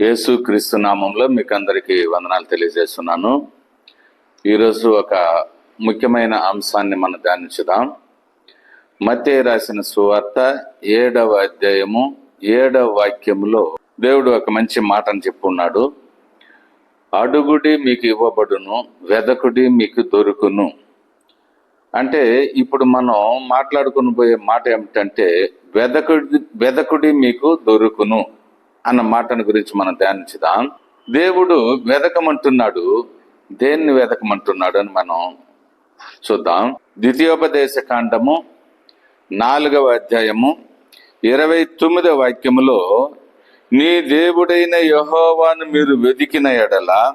యేసు క్రీస్తు నామంలో మీకు అందరికీ వందనాలు తెలియజేస్తున్నాను. ఈరోజు ఒక ముఖ్యమైన అంశాన్ని మనం ధ్యానించుదాం. మధ్య రాసిన సువార్త ఏడవ అధ్యాయము ఏడవ వాక్యములో దేవుడు ఒక మంచి మాటను చెప్పున్నాడు. అడుగుడి మీకు ఇవ్వబడును వెదకుడి మీకు దొరుకును. అంటే ఇప్పుడు మనం మాట్లాడుకుని పోయే మాట ఏమిటంటే వెదకుడి వెదకుడి మీకు దొరుకును. అన్న మాటను గురించి మనం ధ్యానించుదాం. దేవుడు వెదకమంటున్నాడు. దేన్ని వెదకమంటున్నాడు అని మనం చూద్దాం. ద్వితీయోపదేశ కాండము నాలుగవ అధ్యాయము ఇరవై తొమ్మిదవ వాక్యములో నీ దేవుడైన యహోవాను మీరు వెదికిన ఎడల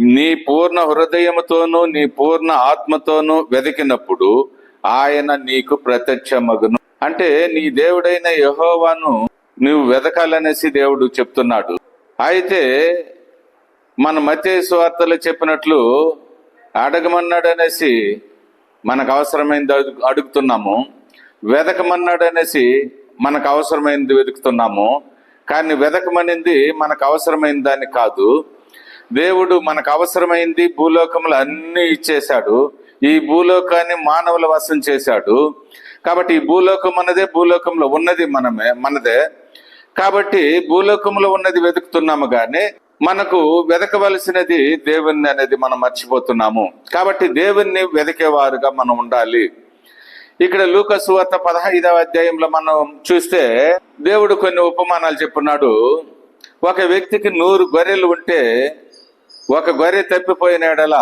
నీ పూర్ణ హృదయముతోనూ నీ పూర్ణ ఆత్మతోనూ వెదికినప్పుడు ఆయన నీకు ప్రత్యక్షమగును. అంటే నీ దేవుడైన యహోవాను నువ్వు వెదకాలనేసి దేవుడు చెప్తున్నాడు. అయితే మన మతే స్వార్తలు చెప్పినట్లు అడగమన్నాడు అనేసి మనకు అవసరమైంది అడుగు- అడుగుతున్నాము. వెదకమన్నాడు అనేసి మనకు అవసరమైంది వెతుకుతున్నాము. కానీ వెదకమనింది మనకు అవసరమైన దాన్ని కాదు. దేవుడు మనకు అవసరమైంది భూలోకములు అన్ని ఇచ్చేశాడు. ఈ భూలోకాన్ని మానవుల వశం చేశాడు. కాబట్టి ఈ భూలోకం అన్నదే భూలోకంలో ఉన్నది మనమే మనదే. కాబట్టి భూలోకంలో ఉన్నది వెతుకుతున్నాము గాని మనకు వెతకవలసినది దేవుణ్ణి అనేది మనం మర్చిపోతున్నాము. కాబట్టి దేవుణ్ణి వెతికేవారుగా మనం ఉండాలి. ఇక్కడ లూకసు వార్త పదహైదవ అధ్యాయంలో మనం చూస్తే దేవుడు కొన్ని ఉపమానాలు చెప్పున్నాడు. ఒక వ్యక్తికి నూరు గొర్రెలు ఉంటే ఒక గొర్రె తప్పిపోయిన ఎడల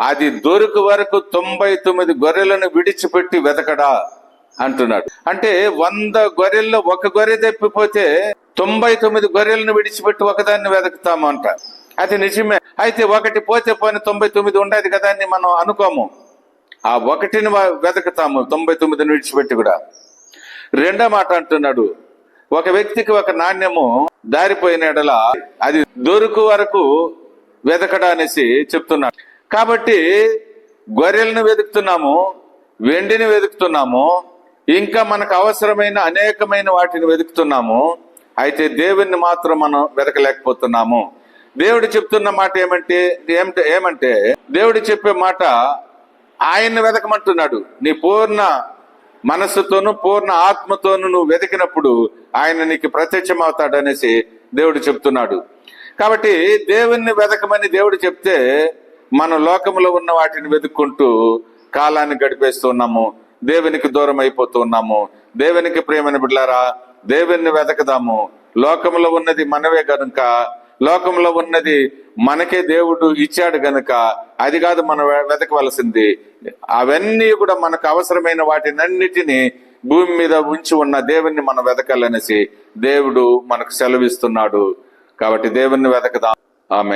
అది దొరికి వరకు తొంభై తొమ్మిది గొర్రెలను విడిచిపెట్టి వెతకడా? అంటున్నాడు. అంటే వంద గొర్రెల్లో ఒక గొర్రె తప్పిపోతే తొంభై తొమ్మిది గొర్రెలను విడిచిపెట్టి ఒకదాన్ని వెతుకుతాము అంట అది నిజమే. అయితే ఒకటి పోతే పోయిన తొంభై తొమ్మిది ఉండేది కదా అని మనం అనుకోము. ఆ ఒకటిని వెతుకుతాము తొంభై తొమ్మిదిని విడిచిపెట్టి కూడా. రెండో మాట అంటున్నాడు. ఒక వ్యక్తికి ఒక నాణ్యము దారిపోయిన ఎడల అది దొరుకు వరకు వెతకడా అనేసి చెప్తున్నాడు. కాబట్టి గొర్రెలను వెతుకుతున్నాము వెండిని వెతుకుతున్నాము ఇంకా మనకు అవసరమైన అనేకమైన వాటిని వెతుకుతున్నాము. అయితే దేవుణ్ణి మాత్రం మనం వెతకలేకపోతున్నాము. దేవుడు చెప్తున్న మాట ఏమంటే ఏమంటే ఏమంటే దేవుడు చెప్పే మాట ఆయన్ని వెతకమంటున్నాడు. నీ పూర్ణ మనస్సుతోను పూర్ణ ఆత్మతోను నువ్వు వెతికినప్పుడు ఆయన నీకు ప్రత్యక్షం అవుతాడనేసి దేవుడు చెప్తున్నాడు. కాబట్టి దేవుణ్ణి వెతకమని దేవుడు చెప్తే మన లోకంలో ఉన్న వాటిని వెతుక్కుంటూ కాలాన్ని గడిపేస్తున్నాము దేవునికి దూరం అయిపోతున్నాము దేవునికి ప్రేమని బిడ్డారా దేవుణ్ణి వెతకదాము లోకంలో ఉన్నది మనవే కనుక లోకంలో ఉన్నది మనకే దేవుడు ఇచ్చాడు గనుక అది కాదు మనం వెతకవలసింది అవన్నీ కూడా మనకు అవసరమైన వాటినన్నిటిని భూమి మీద ఉంచి ఉన్న దేవుణ్ణి మనం వెతకాలనేసి దేవుడు మనకు సెలవిస్తున్నాడు. కాబట్టి దేవుణ్ణి వెతకదాం ఆమె